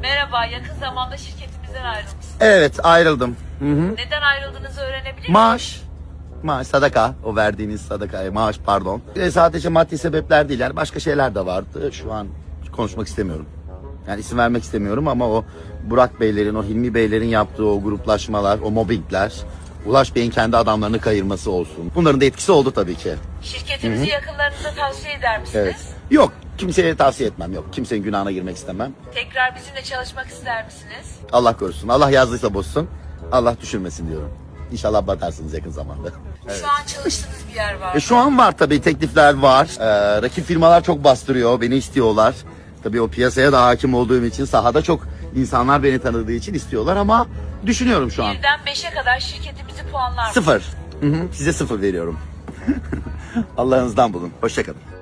Merhaba, yakın zamanda şirketimizden ayrılmışsınız. Evet ayrıldım. Hı hı. Neden ayrıldığınızı öğrenebilir miyim? Maaş. Maaş, sadaka. O verdiğiniz sadaka, maaş pardon. E, sadece maddi sebepler değil yani başka şeyler de vardı. Şu an konuşmak istemiyorum. Yani isim vermek istemiyorum ama o Burak Beylerin, o Hilmi Beylerin yaptığı o gruplaşmalar, o mobbingler, Ulaş Bey'in kendi adamlarını kayırması olsun. Bunların da etkisi oldu tabii ki. Şirketimizi yakınlarınıza tavsiye eder misiniz? Evet. Yok, kimseye tavsiye etmem. Yok, kimsenin günahına girmek istemem. Tekrar bizimle çalışmak ister misiniz? Allah korusun. Allah yazdıysa bozsun. Allah düşürmesin diyorum. İnşallah batarsınız yakın zamanda. Şu an çalıştığınız bir yer var. E şu an var tabii teklifler var. Ee, rakip firmalar çok bastırıyor, beni istiyorlar. Tabii o piyasaya da hakim olduğum için sahada çok insanlar beni tanıdığı için istiyorlar ama düşünüyorum şu an. Birden 5'e kadar şirketimizi puanlar? Sıfır. Hı hı, size sıfır veriyorum. Allah'ınızdan bulun. Hoşçakalın.